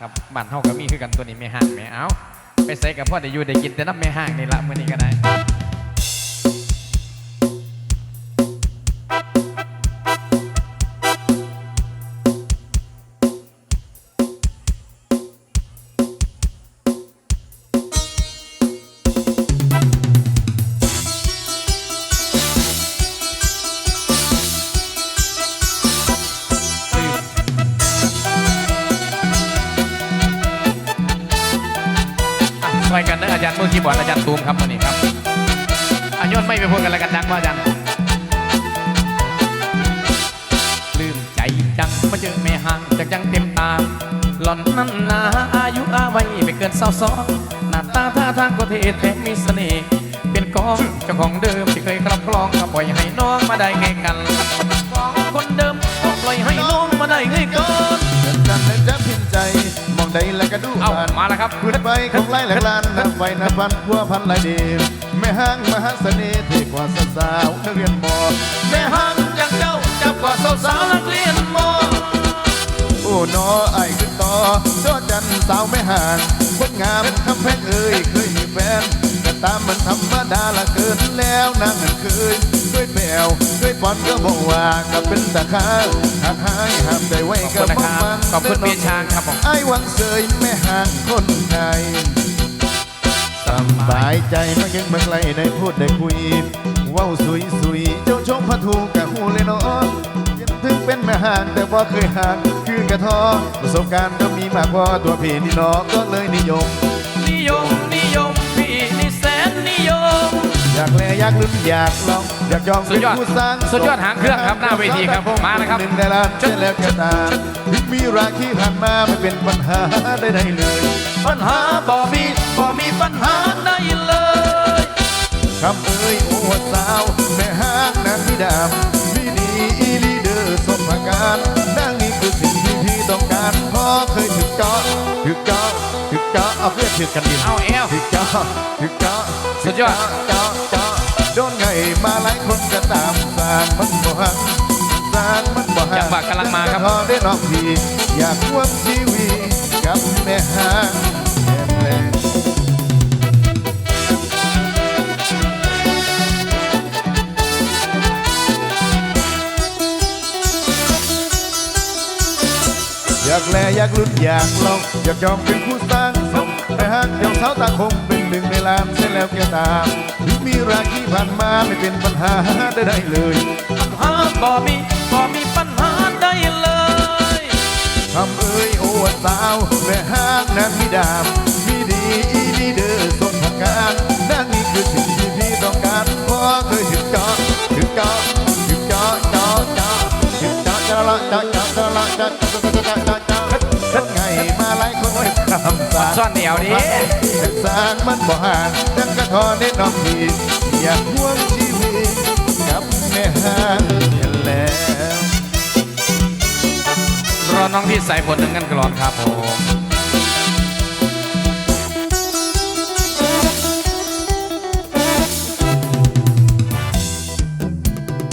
ครับบ้านเฮาก็มีคือกันตัวนี้ไม่ห่างไม่เอาไปใส่กับพ่อได้อยู่ได้กินแต่น้ำไม่ห่างนี่ละมื้อนี้ก็ได้ จารย์มือคีย์บอร์ดอาจารย์ตูมครับวันนี้ครับอายุนไม่ไปพูดกันแล้วกันดังว่าอาจารย์ลืมใจจังมาเจอแม่ห่างจังจังเต็มตาหล่อนนั้นนาอายุอาวัยไม่เกินเศร้าสองหน้าตาท่าทางก็เท่แท้มีเสน่ห์เป็นกองเจ้าของเดิมที่เคยครอบครองก็ปล่อยให้น้องมาได้ไงกันของคนเดิมก็ปล่อยให้น้องมาได้ไงกัน ใดแล้วก็ดูเอาผ่านมาแล้วครับพื้นใบของไล่แหลกลานนับไว้นับพันพัวพันหลายดีแม่ห้างมหาเสน่ห์เท่กว่าสาวๆนักเรียนมอแม่ห้างอย่างเจ้าจับกว่าสาวๆนักเรียนมอโอ้นอไอ้ขึ้นต่อจอจันสาวไม่ห่างคนงามคำแพงเอ่ยเคยมีแฟนแต่ตามมันธรรมดาละเกินแล้วนางนั้นเคยด้วยแปวด้วยปอนก็บอกว่าก็เป็นตาค้าหากหายห้ามใจไว้ขอบกัคุณนะครับขอบคุณพี่ช้างครับผม ไอ้วังเสยแม่ห่างคนไทยสบายใจมาเก่งเมืองไรได้พูดได้คุยเว้าสุยสุยเจ้าชมพระทูกะหูเลยเนาะยังถึงเป็นแม่ห่างแต่ว่าเคยห่างคือกระทอประสบการณ์ก็มีมากพอตัวพี่นี่เนาะก็เลยนิยม นิยม อยากแลอยากลุ้นอยากลองอยากยอมสุดยอดเป็นผู้สร้างสุดยอดหางเครื่องครับหน้าเวทีครับผมมานะครับ หนึ่งได้ละเช่นแล้วก็ตามถึงมีราคีผ่านมาไม่เป็นปัญหาใดๆเลย ปัญหาบ่มีบ่มีปัญหาใดเลย คำเอ้ยโอ้สาว แม่ห้างนางพี่ดามพี่ดีอีลีเดอร์สมภาการดังนี้คือสิ่งที่พี่ต้องการเพราะเคยถึกเจาะ ถึกเจาะถึกเจาะเอาเพื่อถึกกันดินเอาเอวถึกเจาะถึกเจาะสุดยอดเจาะเจาะโดนไงมาหลายคนก็ตามสร้างมันบ่หักสร้างมันบ่หักจังหวะกำลังมาครับพอได้น้องพี่อยากร่วมชีวิตากแลอยากลุ้นอยากลอง อยากยอมเป็นผู้สร้างสมแต่หากเจ้าสาวตาคงเป็นหนึ่งในล้านเส้นแล้วแกตามถึงมีราคีผ่านมาไม่เป็นปัญหาใดๆเลยปัญหาบ่มีบ่มีปัญหาใดเลยคำเอ้ยโอ้สาวแม่ห้างนั้นมีดาม ไว้คำสาซ่อนเหนียวดิแต่สร้างมันบ่ห่างดังกระทอเน้น้องพี่อยากห่วงชีวิตกับแม่ห้างเห็นแล้วรอน้องพี่ใส่ผลหนึ่งกันกรอนครับผม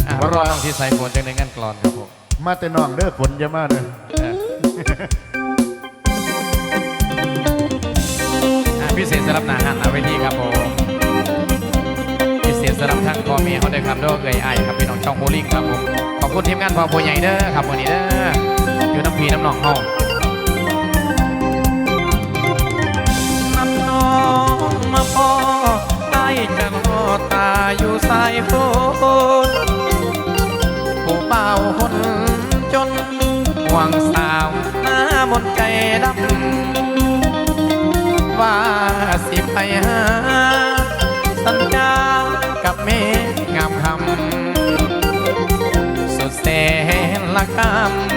อะรอน้องพี่ใส่ผลจังหนึ่งกันกรอนครับผม มาแต่น้องเด้อฝนจะมาเด้อ เออ สำหรับนาหันนาเวทีครับผมพิเศษสำหรับทางพ่อแม่เขาได้ครับด้วยเอ่ยไอครับพี่น้องช่องโบลิ่งครับผมขอบคุณทีมงานพอโพใหญ่เด้อครับวันนี้เด้ออยู่น้ำพีน้ำหนองเฮาน้ำน้องมาพอไอ้จะรอตาอยู่สายฝนผู้เป่าคนจนห่วงสาวหน้ามนใจดำ ว่าสิไปหาสัญญากับเมงามคำสุดแสนละก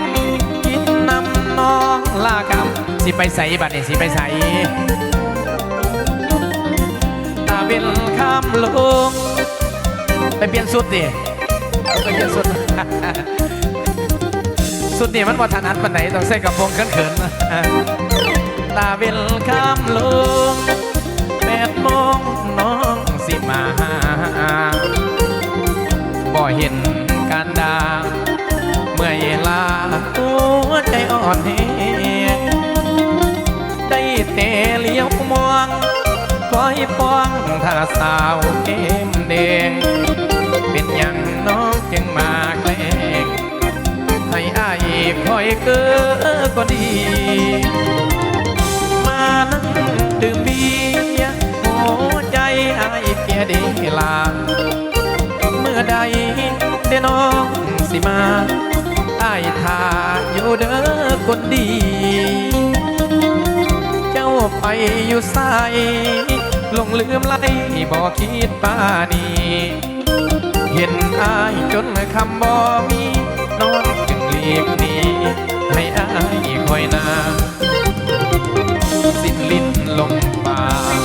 ำกินน้ำน้องลากำสิไปใส่บัดนี่สิไปใส่ตาเป็นคำลุงไปเปลี่ยนสุดดิไปเปลี่ยนสุดสุดนี่มันบ่ถนัดปานไหนต้องใส่กระโปรงเขินๆ ตาเวลคำลงแปดโมงน้องสิมาบ่เห็นการดา เมื่อยลาหัวใจอ่อนแหงแต่เลี้ยวมองคอยป้องท่าสาวเกมแดงเป็นอย่างน้องจึงมาแกล้งให้อายคอยเก้อก็ดี เด้อคนดี เจ้าไปอยู่ใสลงลืมไหลบอคิดป้านีเห็นอายจนคำบ่มีนอนจึงเลียกหนีให้อายคอยนาสิ้นลิ้นลมปาก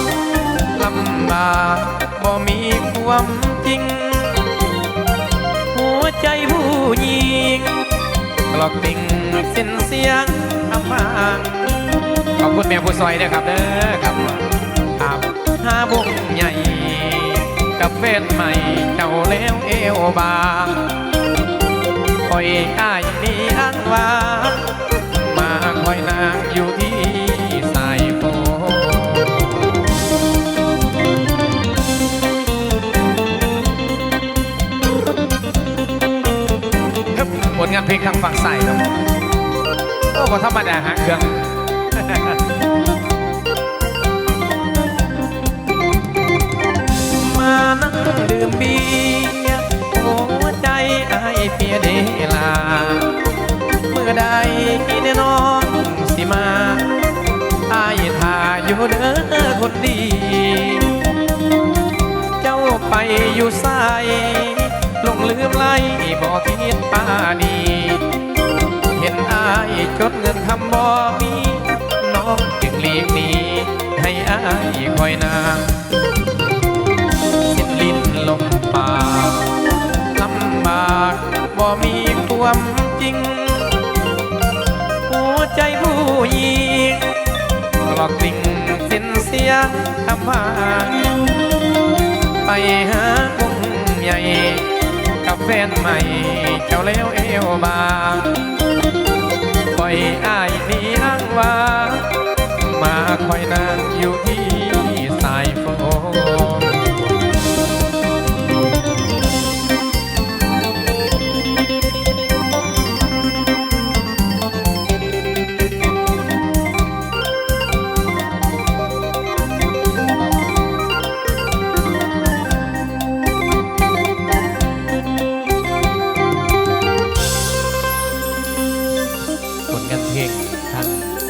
ลำบากบ่มีความจริง ลอกติ่งสิ้นเสียงอำมางขอบคุณแม่ผู้ซอยด้วยครับเด้อครับครับหาบุงใหญ่กับเวทใหม่เจ้าแล้วเอวบางคอยอ้ายนี่อ้างว่า มาคอยนางอยู่ที่ เพลงทางฝั่งใส่ครับโอ้ก็ธรรมดาฮะเครื่องมานั่งดื่มเบียร์หัวใจไอายเปียเดลา เมื่อใดแน่นอนสิมาไอายท่าอยู่เด้อคนดี เจ้าไปอยู่ใสลงลืมไล่บอก คิดป้านีเห็นอายจดเงินคำบ่มี น้องจึงหลีกหนีให้อายคอยนางสิ้นลิ้นลมปากลำบากบ่มีความจริง หัวใจผู้หญิงกลอกกลิ่งสิ้นเสียงทำพาไปหาวงใหญ่กับแแฟนใหม่ เจ้าแล้วเอวบางปล่อยอ้ายนี้นั่งว่า มาคอยนา